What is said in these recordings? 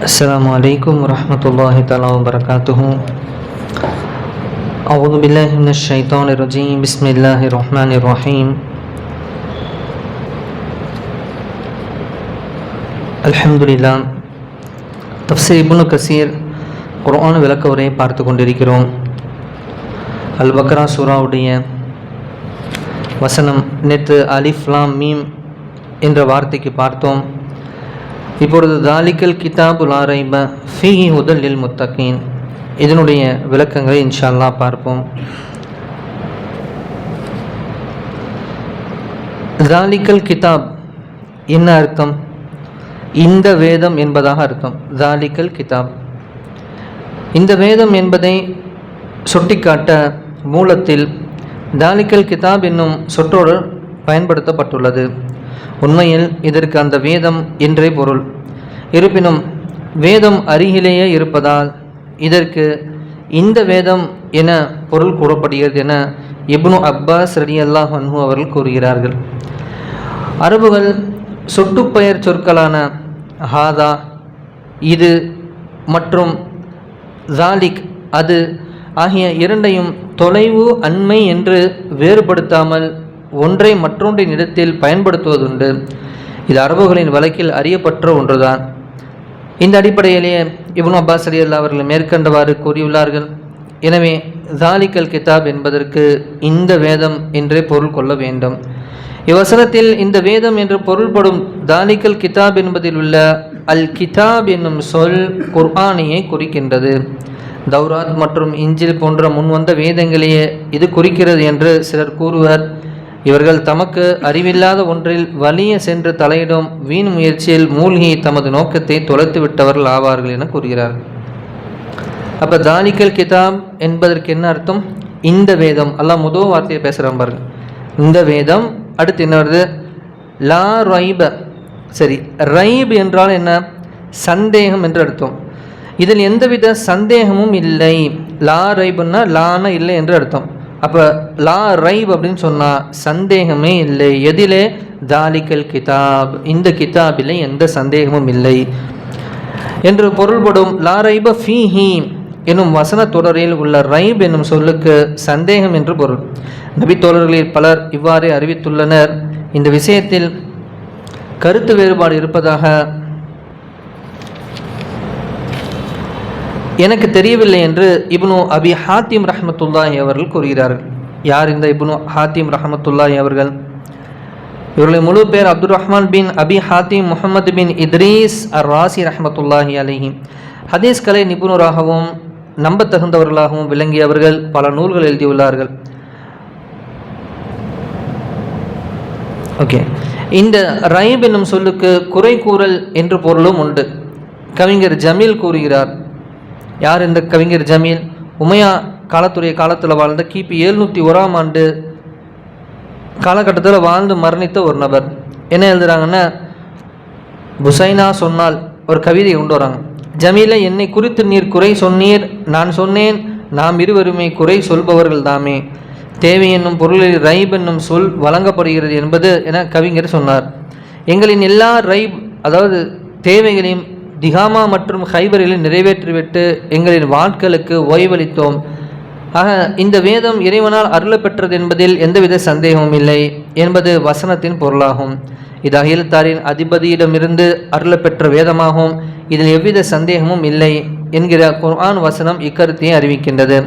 السلام عليكم ورحمة الله تعالى وبركاته أعوذ بالله من الشيطان الرجيم بسم الله الرحمن الرحيم الحمد لله தப்சீர் இப்னு கசீர் குர்ஆன் விளக்க உரையை பார்த்து கொண்டிருக்கிறோம் அல் பக்ரா சூராவுடைய வசனம் நேற்று அலிஃப் லாம் மீம் என்ற வார்த்தைக்கு பார்த்தோம் இப்பொழுது தாலிக்கல் கிதாபுல் லாரைப ஃபீஹி உதலில் முத்தகீன். இதனுடைய விளக்கங்களை இன்ஷா அல்லாஹ் பார்ப்போம். தாலிக்கல் கிதாப் என்ன அர்த்தம்? இந்த வேதம் என்பதாக அர்த்தம். தாலிக்கல் கிதாப். இந்த வேதம் என்பதை சுட்டிக்காட்ட மூலத்தில் தாலிக்கல் கிதாப் என்னும் சொற்றொடர் பயன்படுத்தப்பட்டுள்ளது. உண்மையில் இதற்கு அந்த வேதம் என்றே பொருள். இருப்பினும் வேதம் அருகிலேயே இருப்பதால் இதற்கு இந்த வேதம் என பொருள் கூறப்படுகிறது என இப்னு அப்பாஸ் ரடி அல்லாஹ் அன்ஹு அவர்கள் கூறுகிறார்கள். அரபுகள் சுட்டுப்பெயர் சொற்களான ஹாதா இது மற்றும் ஜாலிக் அது ஆகிய இரண்டையும் தொலைவு அண்மை என்று வேறுபடுத்தாமல் ஒன்றை மற்றொன்றின் இடத்தில் பயன்படுத்துவதுண்டு. இது அரபுகளின் வழக்கில் அறியப்பட்ட ஒன்றுதான். இந்த அடிப்படையிலேயே இப்னு அப்பாஸ் அலி அல்லா அவர்கள் மேற்கண்டவாறு கூறியுள்ளார்கள். எனவே ஜாலிக்கல் கிதாப் என்பதற்கு இந்த வேதம் என்றே பொருள் கொள்ள வேண்டும். இவ்வசனத்தில் இந்த வேதம் என்று பொருள்படும் தாலிக்கல் கிதாப் என்பதில் உள்ள அல் கிதாப் என்னும் சொல் குர்ஆனியை குறிக்கின்றது. தௌராத் மற்றும் இஞ்சில் போன்ற முன்வந்த வேதங்களையே இது குறிக்கிறது என்று சிலர் கூறுவர். இவர்கள் தமக்கு அறிவில்லாத ஒன்றில் வலிய சென்று தலையிடும் வீண் முயற்சியில் மூழ்கி தமது நோக்கத்தை தொலைத்து விட்டவர்கள் ஆவார்கள் என கூறுகிறார்கள் அப்போ தாலிக்கல் கிதாப் என்பதற்கு என்ன அர்த்தம்? இந்த வேதம். அல்லாஹ் முதல் வார்த்தையை பேசுகிறான் பாருங்க. இந்த வேதம் அடுத்து என்ன வருது? லா ரைப சரி ரைப் என்றால் என்ன? சந்தேகம் என்று அர்த்தம். இதில் எந்தவித சந்தேகமும் இல்லை. லா ரைபுன்னா லான இல்லை என்று அர்த்தம். அப்போ லா ரைப் அப்படின்னு சொன்னால் சந்தேகமே இல்லை. எதிலே தாலிக்கல் கிதாப் இந்த கிதாபில் எந்த சந்தேகமும் இல்லை. என்று பொருள்படும் லா ரைப ஃபீஹி எனும் வசன தொடரில் உள்ள ரைப் என்னும் சொல்லுக்கு சந்தேகம் என்று பொருள். நபி தோழர்களில் பலர் இவ்வாறே அறிவித்துள்ளனர். இந்த விஷயத்தில் கருத்து வேறுபாடு இருப்பதாக எனக்கு தெரியவில்லை என்று இப்னு அபி ஹாத்திம் ரஹமத்துல்லாஹி அவர்கள் கூறுகிறார்கள். யார் இந்த இப்னு ஹாத்திம் ரஹமத்துல்லாஹி அவர்கள்? இவர்களின் முழு பேர் அப்துல் ரஹ்மான் பின் அபி ஹாத்திம் முகமது பின் இத்ரீஸ் அர் ராசி ரஹமத்துல்லாஹி அலிஹி. ஹதீஸ் கலை நிபுணராகவும் நம்பத்தகுந்தவர்களாகவும் விளங்கியவர்கள் பல நூல்கள் எழுதியுள்ளார்கள். ஓகே. இந்த ரைப் என்னும் சொல்லுக்கு குறை கூறல் என்று பொருளும் உண்டு. கவிஞர் ஜமீல் கூறுகிறார் யார் இந்த கவிஞர் ஜமீல்? உமையா காலத்துடைய காலத்தில் வாழ்ந்த கிபி எழுநூற்றி ஓராம் ஆண்டு காலகட்டத்தில் வாழ்ந்து மரணித்த ஒரு நபர். என்ன எழுதுகிறாங்கன்னா புசைனா சொன்னால் ஒரு கவிதையை கொண்டு வராங்க. ஜமீல என்னை குறித்து நீர் குறை சொன்னீர். நான் சொன்னேன். நாம் இருவருமே குறை சொல்பவர்கள் தாமே. தேவை என்னும் பொருளில் ரைப் என்னும் சொல் வழங்கப்படுகிறது என்பது என கவிஞர் சொன்னார். எங்களின் எல்லா ரைப் அதாவது தேவைகளையும் திகாமா மற்றும் ஹைபரில் நிறைவேற்றிவிட்டு எங்களின் வாட்களுக்கு ஓய்வளித்தோம். ஆக இந்த வேதம் இறைவனால் அருளப்பெற்றது என்பதில் எந்தவித சந்தேகமும் இல்லை என்பது வசனத்தின் பொருளாகும். இது அகிலத்தாரின் அதிபதியிடமிருந்து அருளப்பெற்ற வேதமாகும். இதில் எவ்வித சந்தேகமும் இல்லை என்கிற குர்ஆன் வசனம் இக்கருத்தையை அறிவிக்கின்றது.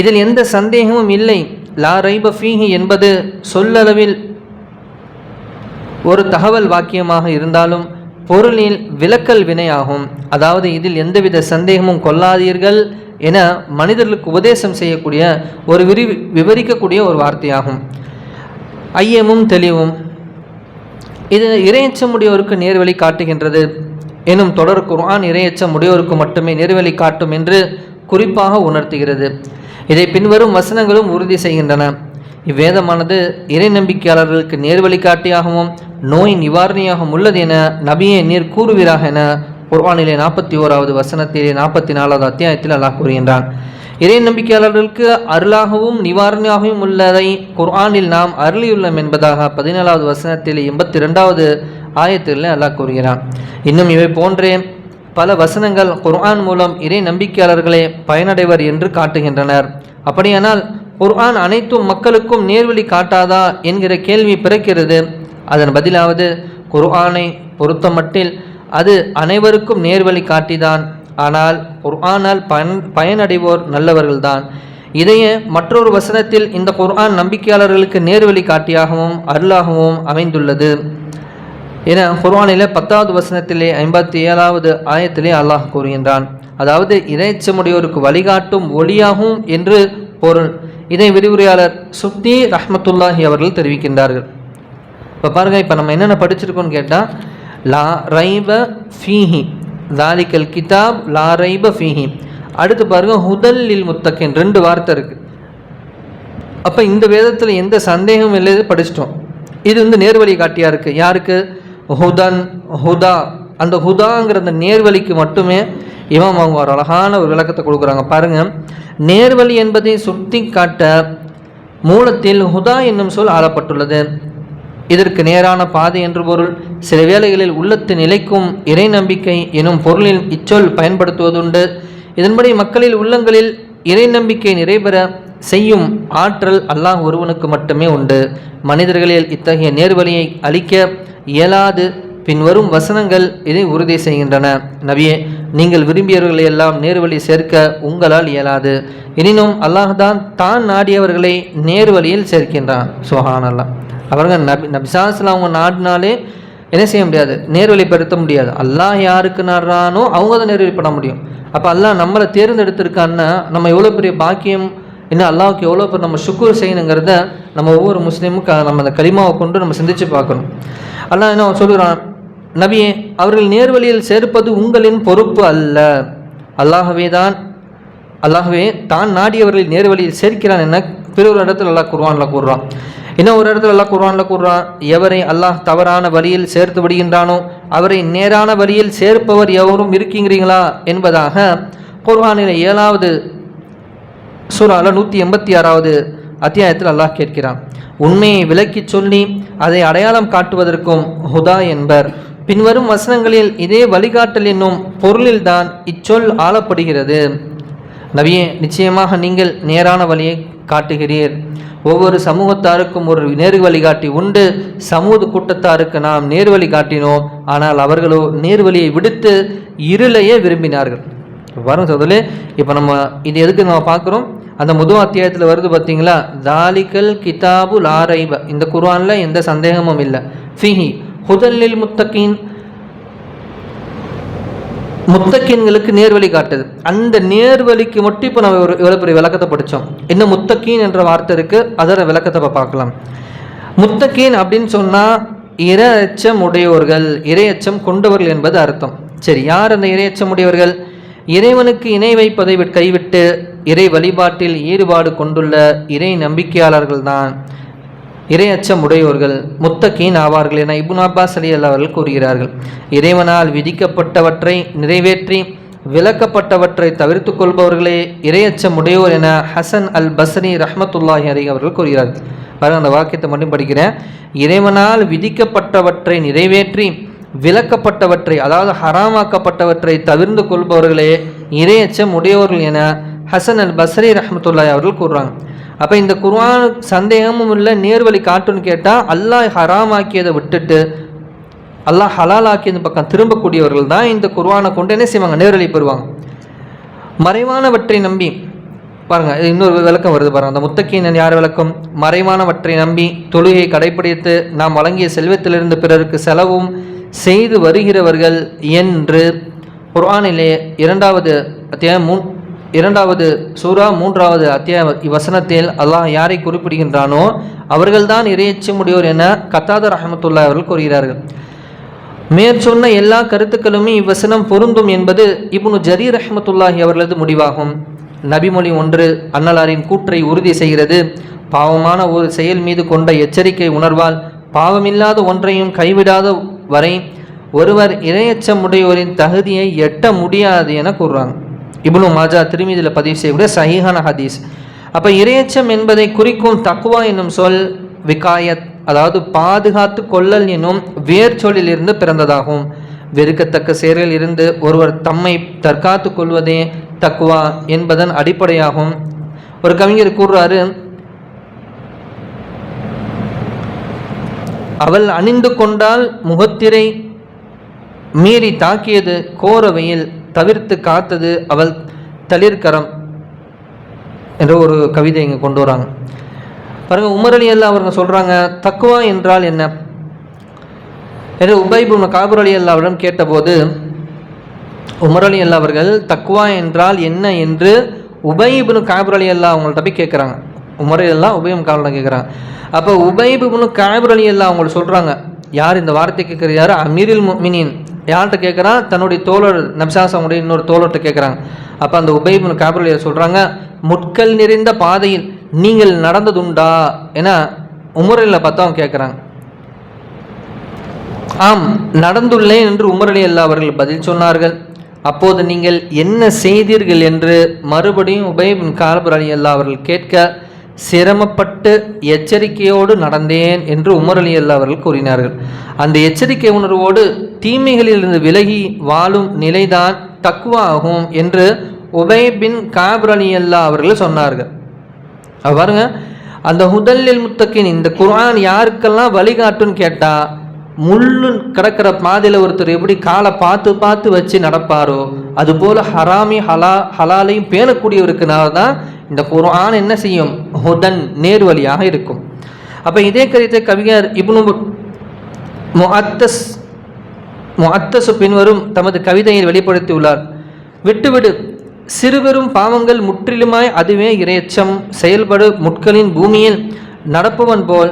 இதில் எந்த சந்தேகமும் இல்லை. லா ரைப ஃபீஹி என்பது சொல்லளவில் ஒரு தகவல் வாக்கியமாக இருந்தாலும் பொருளில் விலக்கல் வினையாகும். அதாவது இதில் எந்தவித சந்தேகமும் கொள்ளாதீர்கள் என மனிதர்களுக்கு உபதேசம் செய்யக்கூடிய ஒரு விரி விவரிக்கக்கூடிய ஒரு வார்த்தையாகும். ஐயமும் தெளிவும். இது இரையச்சமுடையோருக்கு நேர்வழி காட்டுகின்றது எனும் தொடர் குர்ஆன் இறையச்சம் உடையோருக்கு மட்டுமே நேர்வழி காட்டும் என்று குறிப்பாக உணர்த்துகிறது. இதை பின்வரும் வசனங்களும் உறுதி செய்கின்றன. இவ்வேதமானது இறை நம்பிக்கையாளர்களுக்கு நேர்வழிகாட்டியாகவும் நோய் நிவாரணியாகவும் உள்ளது என நபியை நீர் கூறுவீராக என குர்ஆனிலே நாற்பத்தி ஓராவது வசனத்திலே நாற்பத்தி நாலாவது அத்தியாயத்தில் அல்லாஹ் கூறுகின்றான். இறை நம்பிக்கையாளர்களுக்கு அருளாகவும் நிவாரணியாகவும் உள்ளதை குர்ஆனில் நாம் அருளியுள்ளோம் என்பதாக பதினேழாவது வசனத்தில் எண்பத்தி ரெண்டாவது ஆயத்தில் அல்லாஹ் கூறுகிறான். இன்னும் இவை போன்றே பல வசனங்கள் குர்ஆன் மூலம் இறை நம்பிக்கையாளர்களே பயனடைவர் என்று காட்டுகின்றனர். அப்படியானால் குர்ஆன் அனைத்தும் மக்களுக்கும் நேர்வழி காட்டாதா என்கிற கேள்வி பிறக்கிறது. அதன் பதிலாவது குர்ஆனை பொறுத்தமட்டில் அது அனைவருக்கும் நேர்வழி காட்டிதான். ஆனால் குர்ஆனால் பயன் பயனடைவோர் நல்லவர்கள்தான். இதையே மற்றொரு வசனத்தில் இந்த குர்ஆன் நம்பிக்கையாளர்களுக்கு நேர்வழி காட்டியாகவும் அருளாகவும் அமைந்துள்ளது. என குர்ஆனில் பத்தாவது வசனத்திலே ஐம்பத்தி ஏழாவது ஆயத்திலே அல்லாஹ் கூறுகின்றான். அதாவது இறைச்சமுடையோருக்கு வழிகாட்டும் ஒளியாகும் என்று பொருள். இதை விரிவுரையாளர் சுப்தி ரஹ்மத்துல்லாஹி அவர்கள் தெரிவிக்கின்றார்கள். இப்போ பாருங்கள் இப்போ நம்ம என்னென்ன படிச்சிருக்கோம்னு கேட்டால் லா ரைப ஃபீஹி தாலிக்கல் கிதாப் லா ரைப ஃபீஹி. அடுத்து பாருங்கள் ஹுதல் லில் முத்தக்கின் ரெண்டு வார்த்தை இருக்குது அப்போ இந்த வேதத்தில் எந்த சந்தேகமும் இல்லை படிச்சிட்டோம். இது வந்து நேர்வழி காட்டியாக இருக்குது யாருக்கு? ஹுதன் ஹுதா. அந்த ஹுதாங்கிற அந்த நேர்வழிக்கு மட்டுமே இவன் அவங்க ஒரு அழகான ஒரு விளக்கத்தை கொடுக்குறாங்க. பாருங்க நேர்வழி என்பதை சுட்டி காட்ட மூலத்தில் ஹுதா என்னும் சொல் ஆளப்பட்டுள்ளது. இதற்கு நேரான பாதை என்று பொருள். சில வேளைகளில் உள்ளத்து நிலைக்கும் இறை நம்பிக்கை எனும் பொருளில் இச்சொல் பயன்படுத்துவதுண்டு. இதன்படி மக்களில் உள்ளங்களில் இறை நம்பிக்கை நிறைபெற செய்யும் ஆற்றல் அல்லாஹ் ஒருவனுக்கு மட்டுமே உண்டு. மனிதர்களில் இத்தகைய நேர்வழியை அளிக்க இயலாது பின்வரும் வசனங்கள் இதை உறுதி செய்கின்றன. நபியே நீங்கள் விரும்பியவர்களை எல்லாம் நேர்வழி சேர்க்க உங்களால் இயலாது. எனினும் அல்லாஹ்தான் தான் நாடியவர்களை நேர்வழியில் சேர்க்கின்றான். சுஹான் அல்லாஹ் அவருங்க நபி நபிசாஸில் அவங்க நாடினாலே என்ன செய்ய முடியாது? நேர்வழிப்படுத்த முடியாது. அல்லாஹ் யாருக்கு நாடுறானோ அவங்க தான் நேர்வழிப்பட முடியும். அப்போ அல்லாஹ் நம்மளை தேர்ந்தெடுத்திருக்கான்னா நம்ம எவ்வளோ பெரிய பாக்கியம் இன்னும் அல்லாவுக்கு எவ்வளோ பேர் நம்ம சுக்குர் செய்யணுங்கிறத நம்ம ஒவ்வொரு முஸ்லீமும் க நம்ம அந்த களிமாவை கொண்டு நம்ம சிந்திச்சு பார்க்கணும். அல்லாஹ் என்ன சொல்கிறான் நபியே அவர்கள் நேர்வழியில் சேர்ப்பது உங்களின் பொறுப்பு அல்ல. அல்லாகவே தான் அல்லாகவே தான் நாடியவர்களை நேர்வழியில் சேர்க்கிறான் என பிற ஒரு இடத்துல அல்லாஹ் குர்ஆன்ல கூறுறான். இன்னும் ஒரு இடத்துல அல்லாஹ் குர்வானில் கூறுறான் எவரை அல்லாஹ் தவறான வழியில் சேர்த்து விடுகின்றானோ அவரை நேரான வழியில் சேர்ப்பவர் எவரும் இருக்கீங்கிறீங்களா என்பதாக குர்வானில் ஏழாவது சூறால நூற்றி எண்பத்தி ஆறாவது அத்தியாயத்தில் அல்லாஹ் கேட்கிறான். உண்மையை விளக்கிச் சொல்லி அதை அடையாளம் காட்டுவதற்கும் ஹுதா என்பர். பின்வரும் வசனங்களில் இதே வழிகாட்டல் என்னும் பொருளில்தான் இச்சொல் ஆளப்படுகிறது. நபியே நிச்சயமாக நீங்கள் நேரான வழியை காட்டுகிறீர். ஒவ்வொரு சமூகத்தாருக்கும் ஒரு நேர் வழிகாட்டி உண்டு. சமூக கூட்டத்தாருக்கு நாம் நேர் வழி காட்டினோம். ஆனால் அவர்களோ நேர் வழியை விடுத்து இருளையே விரும்பினார்கள். வரும் சோதலே இப்போ நம்ம இது எதுக்கு நம்ம பார்க்குறோம்? அந்த முது அத்தியாயத்தில் வருது பார்த்தீங்களா தாலிக்கல் கிதாபு லாரைப இந்த குர்ஆனில் எந்த சந்தேகமும் இல்லை. ஃபிஹி ஹுதல்லில் முத்தகீன். முத்தக்கீன்களுக்கு நேர்வழி காட்டுது. அந்த நேர்வழிக்கு மட்டும் இப்போ நம்ம ஒரு பெரிய விளக்கத்தை படித்தோம் என்ன முத்தக்கீன் என்ற வார்த்தை இருக்குது அதோட விளக்கத்தை இப்போ பார்க்கலாம். முத்தக்கீன் அப்படின்னு சொன்னால் இரை அச்சம் உடையவர்கள் இரையச்சம் கொண்டவர்கள் என்பது அர்த்தம். சரி யார் அந்த இரையச்சம் உடையவர்கள்? இறைவனுக்கு இணை வைப்பதை கைவிட்டு இறை வழிபாட்டில் ஈடுபாடு கொண்டுள்ள இறை நம்பிக்கையாளர்கள் தான் இறையச்சம் உடையோர்கள் முத்தகீன் ஆவார்கள் என இபுன் அப்பாஸ் அலி அவர்கள் கூறுகிறார்கள். இறைவனால் விதிக்கப்பட்டவற்றை நிறைவேற்றி விளக்கப்பட்டவற்றை தவிர்த்து கொள்பவர்களே இறையச்சம் உடையோர் என ஹசன் அல் பஸ்ரி ரஹமத்துல்லாஹி அலி அவர்கள் கூறுகிறார்கள். பாருங்க அந்த வாக்கியத்தை மட்டும் படிக்கிறேன். இறைவனால் விதிக்கப்பட்டவற்றை நிறைவேற்றி விலக்கப்பட்டவற்றை அதாவது ஹராமாக்கப்பட்டவற்றை தவிர்ந்து கொள்பவர்களே இறையச்சம் உடையவர்கள் என ஹசன் அல் பஸ்ரி ரஹமத்துல்லாய் அவர்கள் கூறுறாங்க. அப்போ இந்த குர்ஆன் சந்தேகமும் இல்லை நேர்வழி காட்டுன்னு கேட்டால் அல்லாஹ் ஹராமாக்கியதை விட்டுட்டு அல்லாஹ் ஹலால் ஆக்கியது பக்கம் திரும்பக்கூடியவர்கள் தான் இந்த குர்ஆனை கொண்டு என்ன செய்வாங்க? நேர்வழி பெறுவாங்க. மறைவானவற்றை நம்பி பாருங்க இது இன்னொரு விளக்கம் வருது பாருங்க. அந்த முத்தக்கீனன் யார் விளக்கம்? மறைவானவற்றை நம்பி தொழுகை கடைப்பிடித்து நாம் வழங்கிய செல்வத்திலிருந்து பிறருக்கு செலவும் செய்து வருகிறவர்கள் என்று குர்ஆனிலே இரண்டாவது அத்தியாயம் மூ இரண்டாவது சூரா மூன்றாவது அத்தியாய வசனத்தில் அல்லாஹ் யாரை குறிப்பிடுகின்றானோ அவர்கள்தான் இறையச்சமுடையோர் என கத்தாத ரஹமத்துல்லா அவர்கள் கூறுகிறார்கள். மேற்சொன்ன எல்லா கருத்துக்களுமே இவ்வசனம் பொருந்தும் என்பது இப்னு ஜரீர் ரஹ்மத்துல்லாஹி அவர்களது முடிவாகும். நபிமொழி ஒன்று அன்னலாரின் கூற்றை உறுதி செய்கிறது. பாவமான ஒரு செயல் மீது கொண்ட எச்சரிக்கை உணர்வால் பாவமில்லாத ஒன்றையும் கைவிடாத வரை ஒருவர் இரையச்சம் உடையோரின் தகுதியை எட்ட முடியாது என கூறுறாங்க. இப்னு மாஜா திருமீதியில் பதிவு செய்யக்கூடிய சஹீஹான ஹதீஸ். அப்போ இரையச்சம் என்பதை குறிக்கும் தக்குவா என்னும் சொல் விகாயத் அதாவது பாதுகாத்து கொள்ளல் என்னும் வேர் சொல்லிலிருந்து பிறந்ததாகும். வெறுக்கத்தக்க செயலில் இருந்து ஒருவர் தம்மை தற்காத்து கொள்வதே தக்குவா என்பதன் அடிப்படையாகும். ஒரு கவிஞர் கூறுறாரு அவள் அணிந்து கொண்டால் முகத்திரை மீறி தாக்கியது கோரவையில் தவிர்த்து காத்தது அவள் தளிர்கரம் என்ற ஒரு கவிதை இங்கே கொண்டு வராங்க. பாருங்கள் உமரலி அல்லா அவங்க சொல்கிறாங்க தக்குவா என்றால் என்ன? என்று உபைபு காபூர் அலி அல்லாவிடம் கேட்டபோது உமர் அலி அல்லா அவர்கள் தக்குவா என்றால் என்ன? என்று உபைபுனு காபூர் அலி அல்லா அவங்கள்ட்ட போய் கேட்குறாங்க உமர் அலி அல்லா உபயம் காபூர் கேட்குறாங்க அப்போ உபைபுனு காபூர் அலி அல்லா அவங்களை சொல்கிறாங்க யார் இந்த வார்த்தை கேட்குறது யார்? அமீரில் மினின் யார்கிட்ட கேட்குறான் தன்னுடைய தோழர் நப்சாசமுடைய இன்னொரு தோழர்கிட்ட கேட்குறாங்க அப்போ அந்த உபைபுன் காபூர் சொல்கிறாங்க முட்கள் நிறைந்த பாதையில் நீங்கள் நடந்ததுண்டா? என உமரில் பார்த்தா அவங்க கேட்குறாங்க ஆம் நடந்துள்ளேன் என்று உமரலி அல்லா அவர்கள் பதில் சொன்னார்கள். அப்போது நீங்கள் என்ன செய்தீர்கள் என்று மறுபடியும் உபயபின் கால்பர் அலி அல்லா அவர்கள் கேட்க சிரமப்பட்டு எச்சரிக்கையோடு நடந்தேன் என்று உமர் அலி அல்லா அவர்கள் கூறினார்கள். அந்த எச்சரிக்கை உணர்வோடு தீமைகளிலிருந்து விலகி வாழும் நிலைதான் தக்குவா ஆகும் என்று உபயபின் காபர் அலி அல்லா அவர்கள் சொன்னார்கள். பாருங்க அந்த ஹுதல்லில் முத்தக்கின் இந்த குரான் யாருக்கெல்லாம் வழிகாட்டுன்னு கேட்டால் முள்ளு கிடக்கிற பாதையில் ஒருத்தர் எப்படி காலை பார்த்து பார்த்து வச்சு நடப்பாரோ அதுபோல் ஹராமி ஹலா ஹலாலையும் பேணக்கூடியவருக்குனால தான் இந்த குர்ஆன் என்ன செய்யும்? ஹுதன் நேர் வழியாக இருக்கும். அப்போ இதே கருத்தை கவிஞர் இப்னு முஅத்தஸ் முஅத்தசு பின்வரும் தமது கவிதையில் வெளிப்படுத்தியுள்ளார். விட்டுவிடு சிறுபெரும் பாவங்கள் முற்றிலுமாய் அதுவே இரையச்சம் செயல்படு முட்களின் பூமியில் நடப்பவன் போல்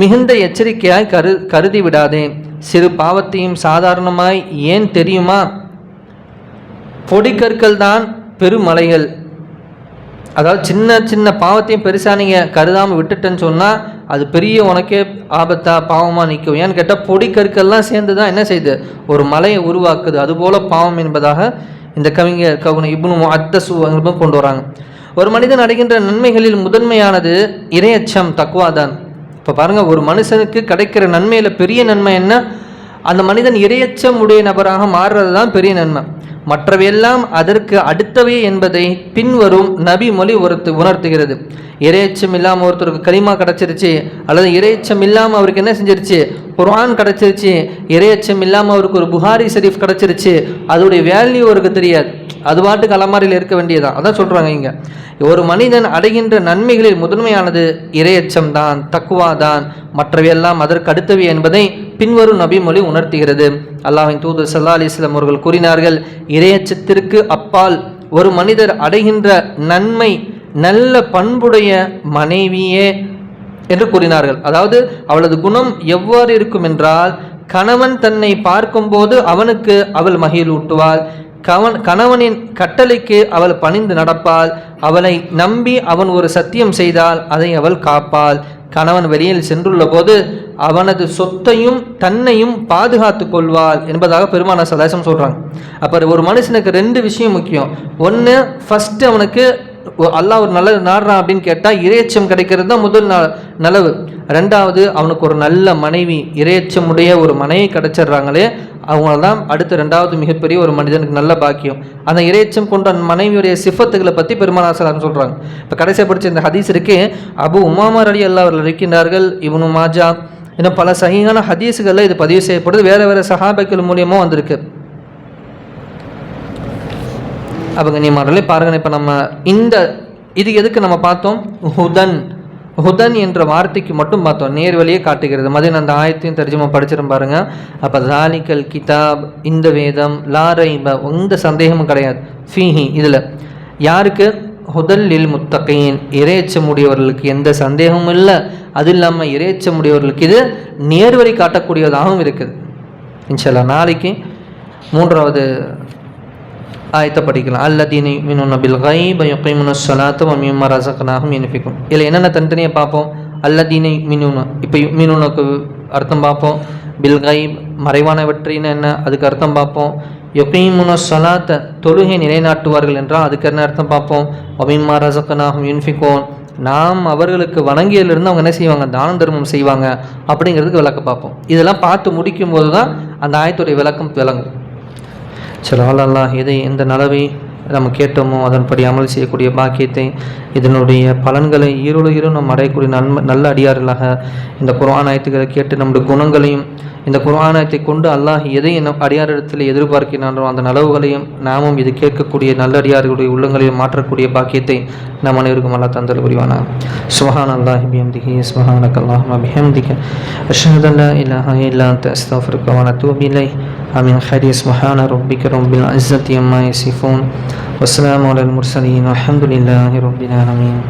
மிகுந்த எச்சரிக்கையாய் கரு கருதி விடாதே. சிறு பாவத்தையும் சாதாரணமாய் ஏன் தெரியுமா? பொடிக்கற்கள் தான் பெருமலைகள். அதாவது சின்ன சின்ன பாவத்தையும் பெருசாக நீங்கள் கருதாமல் விட்டுட்டேன்னு சொன்னால் அது பெரிய உனக்கே ஆபத்தாக பாவமாக நிற்கும் ஏன்னு கேட்டால் பொடி கற்கள்லாம் சேர்ந்து தான் என்ன செய்யுது ஒரு மலையை உருவாக்குது. அதுபோல் பாவம் என்பதாக இந்த கவிஞர் கவுன இப்னு அத்தசு கொண்டு வராங்க. ஒரு மனிதன் அடைகின்ற நன்மைகளில் முதன்மையானது இரையச்சம் தக்குவா தான் இப்போ பாருங்கள் ஒரு மனுஷனுக்கு கிடைக்கிற நன்மையில் பெரிய நன்மை என்ன? அந்த மனிதன் இரையச்சம் உடைய நபராக மாறுறது தான் பெரிய நன்மை. மற்றவையெல்லாம் அதற்கு அடுத்தவை என்பதை பின்வரும் நபி மொழி ஒருத்து உணர்த்துகிறது. இறையச்சம் இல்லாமல் ஒருத்தருக்கு களிமா கிடச்சிருச்சு அல்லது இறையச்சம் இல்லாமல் அவருக்கு என்ன செஞ்சிருச்சு? குர்ஆன் கிடச்சிருச்சு. இறையச்சம் இல்லாமல் அவருக்கு ஒரு புகாரி ஷரீஃப் கிடச்சிருச்சு. அதோடைய வேல்யூ அவருக்கு தெரியாது. அது பாட்டுக்கு அலமாரியில் இருக்க வேண்டியதான் அதான் சொல்கிறாங்க இங்கே. ஒரு மனிதன் அடைகின்ற நன்மைகளில் முதன்மையானது இரையச்சம் தான் தக்குவா தான். மற்றவையெல்லாம் அதற்கு அடுத்தவை என்பதை பின்வரும் நபி மொழி உணர்த்துகிறது. அல்லாஹின் தூதர் சல்லா அலிஸ்லாம் அவர்கள் கூறினார்கள் இரையச்சத்திற்கு அப்பால் ஒரு மனிதர் அடைகின்ற நன்மை நல்ல பண்புடைய மனைவியே என்று கூறினார்கள். அதாவது அவளது குணம் எவ்வாறு இருக்கும் என்றால் கணவன் தன்னை பார்க்கும்போது அவனுக்கு அவள் மகிழ்வூட்டுவாள் கவன் கணவனின் கட்டளைக்கு அவள் பணிந்து நடப்பாள் அவளை நம்பி அவன் ஒரு சத்தியம் செய்தால் அதை அவள் காப்பாள் கணவன் வெளியில் சென்றுள்ள போது அவனது சொத்தையும் தன்னையும் பாதுகாத்து கொள்வாள் என்பதாக பெருமான சதாசம் சொல்கிறாங்க அப்போ ஒரு மனுஷனுக்கு ரெண்டு விஷயம் முக்கியம். ஒன்று ஃபஸ்ட்டு அவனுக்கு அல்லாஹ் ஒரு நல்லது நாடுறான் அப்படின்னு கேட்டால் இறையச்சம் கிடைக்கிறது தான் முதல் நலவு. ரெண்டாவது அவனுக்கு ஒரு நல்ல மனைவி இறையச்சமுடைய ஒரு மனைவி கிடைச்சிடுறாங்களே அவங்க தான் அடுத்த ரெண்டாவது மிகப்பெரிய ஒரு மனிதனுக்கு நல்ல பாக்கியம். அந்த இறையச்சம் கொண்ட மனைவியுடைய சிஃபத்துகளை பற்றி பெருமானாசலாம் சொல்கிறாங்க இப்போ கடைசியாக படித்த இந்த ஹதீஸ் இருக்கு அபு உமாமர் அலி அல்லா அவர்கள் இருக்கின்றார்கள் இவனு மாஜா. இன்னும் பல சகியான ஹதீஸுகளில் இது பதிவு செய்யப்படுது வேறு வேறு சஹாபைக்கள் மூலியமாக வந்திருக்கு. அப்போ கண்ணியமானே பாருங்கள் இப்போ நம்ம இந்த இது எதுக்கு நம்ம பார்த்தோம்? ஹுதன். ஹுதன் என்ற வார்த்தைக்கு மட்டும் பார்த்தோம். நேர்வழியே காட்டுகிறது. மதியம் அந்த ஆயத்தையும் தெரிஞ்சுமா படிச்சிடும் பாருங்க. அப்போ தாலிக்கல் கிதாப் இந்த வேதம் லாரைப எந்த சந்தேகமும் கிடையாது. ஃபீஹி இதில். யாருக்கு? ஹுதல்லில் முத்தகையின் முடியவர்களுக்கு. எந்த சந்தேகமும் இல்லை. அது இல்லாமல் முடியவர்களுக்கு இது நேர்வழி காட்டக்கூடியதாகவும் இருக்குது. இன்ஷல்லா நாளைக்கு மூன்றாவது ஆயத்தை படிக்கலாம். அல்லதீனி மினுன பில் கைப் யுகைமுன ஸலாத்த வ மிம்ம ரஸக்னாஹும் இதில் என்னென்ன தனித்தனியாக பார்ப்போம்? அல்லதீனி மினுன இப்போ மினுனுக்கு அர்த்தம் பார்ப்போம். பில் கைப் மறைவான வெற்றின்னு என்ன? அதுக்கு அர்த்தம் பார்ப்போம். யொகைமுன சலாத்த தொழுகை நிலைநாட்டுவார்கள் என்றால் அதுக்கு என்ன அர்த்தம் பார்ப்போம்? ஒமிம்மா ரசக்கனாகும் யுன்ஃபிகோன். நாம் அவர்களுக்கு வணங்கியிலிருந்து அவங்க என்ன செய்வாங்க? தான தர்மம் செய்வாங்க. அப்படிங்கிறதுக்கு விளக்க பார்ப்போம். இதெல்லாம் பார்த்து முடிக்கும் போது தான் அந்த ஆயத்துடைய விளக்கம் விளங்கும். சரி அல்லாஹ் இதை எந்த நலவை நம்ம கேட்டோமோ அதன்படி அமல் செய்யக்கூடிய பாக்கியத்தை இதனுடைய பலன்களை ஈரோடு நம்ம அடையக்கூடிய நன்மை நல்ல அடியார்களாக இந்த குரான் ஆயத்துக்களை கேட்டு நம்முடைய குணங்களையும் இந்த குர்ஆனத்தை கொண்டு அல்லாஹ் எதை என அடியாரிடத்தில் எதிர்பார்க்கிறானோ அந்த நலவுகளையும் நாமும் இது கேட்கக்கூடிய நல்லடியார்களுடைய உள்ளங்களையும் மாற்றக்கூடிய பாக்கியத்தை நம் அனைவருக்கும் அல்லா தந்தல் புரிவானா சுஹான் அல்லாஹ் பிஹி சுஹானக் அல்லாஹ் பிஹம்திக. அஷ்ஹது அல்லா இல்லாஹ இல்லா அன்த. அஸ்தஃபிருக்க வ நத்தூபு இலைஹ். அமின். ஹரி சுஹான ரப்பிக ரப்பில் இஸ்ஸத்தி அம்மா யசிஃபூன். வஸ்ஸலாமு அலல் முர்சலீன். அல்ஹம்துலில்லாஹி ரப்பில் ஆலமீன்.